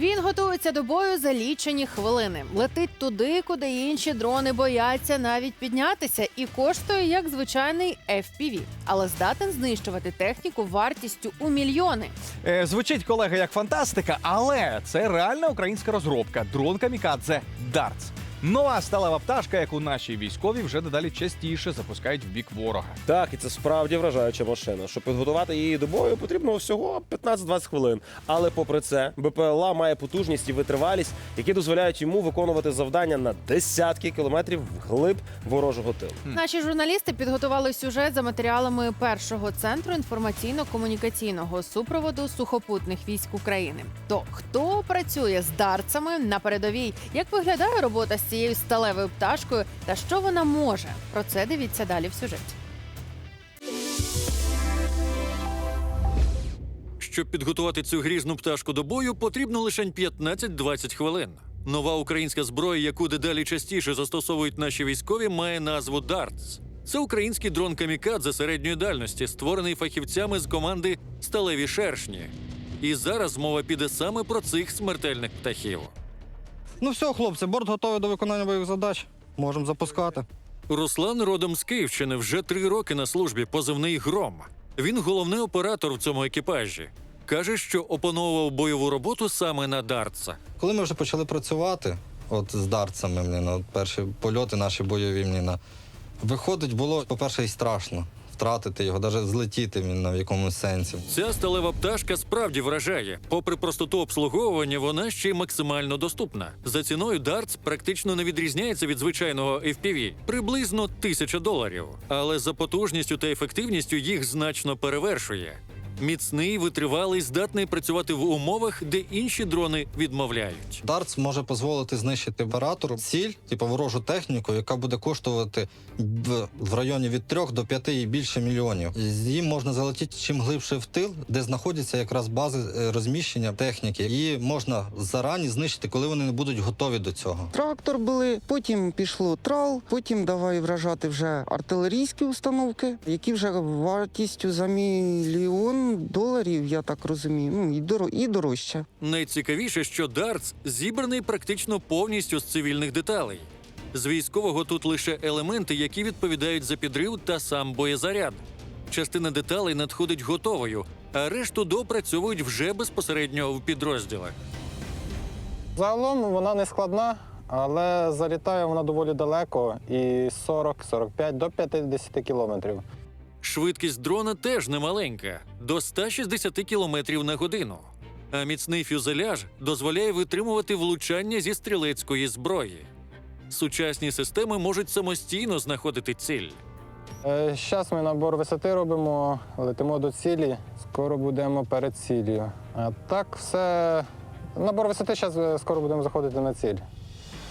Він готується до бою за лічені хвилини. Летить туди, куди інші дрони бояться навіть піднятися, і коштує як звичайний FPV, але здатен знищувати техніку вартістю у мільйони. Е, звучить колега як фантастика, але це реальна українська розробка дрон камікадзе Дартс. Нова сталева пташка, яку наші військові вже дедалі частіше запускають в бік ворога. Так, і це справді вражаюча машина. Щоб підготувати її до бою, потрібно всього 15-20 хвилин. Але попри це, БПЛА має потужність і витривалість, які дозволяють йому виконувати завдання на десятки кілометрів вглиб ворожого тилу. Наші журналісти підготували сюжет за матеріалами першого центру інформаційно-комунікаційного супроводу сухопутних військ України. То хто працює з дарцями на передовій? Як виглядає робота з цією сталевою пташкою та що вона може? Про це дивіться далі в сюжеті. Щоб підготувати цю грізну пташку до бою, потрібно лише 15-20 хвилин. Нова українська зброя, яку дедалі частіше застосовують наші військові, має назву «Дартс». Це український дрон камікадзе середньої дальності, створений фахівцями з команди Сталеві шершні. І зараз мова піде саме про цих смертельних птахів. Ну все, хлопці, борт готовий до виконання бойових задач. Можемо запускати. Руслан родом з Київщини вже три роки на службі позивний гром. Він головний оператор в цьому екіпажі. Каже, що опановував бойову роботу саме на дартса. Коли ми вже почали працювати, от з дартсами, блін, от перші польоти наші бойові, блін, виходить, було, по-перше, і страшно втратити його, навіть злетіти на в якомусь сенсі. Ця сталева пташка справді вражає. Попри простоту обслуговування, вона ще й максимально доступна. За ціною Дартс практично не відрізняється від звичайного FPV – приблизно тисяча доларів. Але за потужністю та ефективністю їх значно перевершує. Міцний, витривалий, здатний працювати в умовах, де інші дрони відмовляють. Дартс може дозволити знищити оператору ціль, типу ворожу техніку, яка буде коштувати в, в районі від 3 до 5 і більше мільйонів. З Їм можна залетіти чим глибше в тил, де знаходяться якраз бази е, розміщення техніки. І можна зарані знищити, коли вони не будуть готові до цього. Трактор були, потім пішло трал, потім давай вражати вже артилерійські установки, які вже вартістю за мільйон доларів, я так розумію. Ну і доро і дорожче. Найцікавіше, що Дартс зібраний практично повністю з цивільних деталей. З військового тут лише елементи, які відповідають за підрив та сам боєзаряд. Частина деталей надходить готовою, а решту допрацьовують вже безпосередньо в підрозділах. Загалом вона не складна, але залітає вона доволі далеко і 40-45 до 50 кілометрів. Швидкість дрона теж немаленька до 160 км на годину. А міцний фюзеляж дозволяє витримувати влучання зі стрілецької зброї. Сучасні системи можуть самостійно знаходити ціль. Зараз ми набор висоти робимо, летимо до цілі, скоро будемо перед ціллю. А так все. Набор висоти зараз скоро будемо заходити на ціль.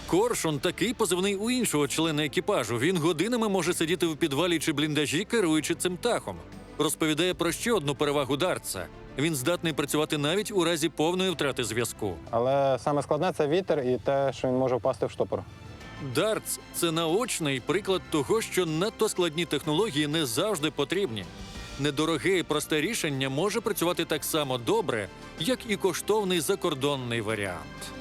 Коршун такий позивний у іншого члена екіпажу. Він годинами може сидіти в підвалі чи бліндажі, керуючи цим птахом. Розповідає про ще одну перевагу Дартса. Він здатний працювати навіть у разі повної втрати зв'язку. Але саме складне це вітер і те, що він може впасти в штопор. Дартс це наочний приклад того, що надто складні технології не завжди потрібні. Недороге і просте рішення може працювати так само добре, як і коштовний закордонний варіант.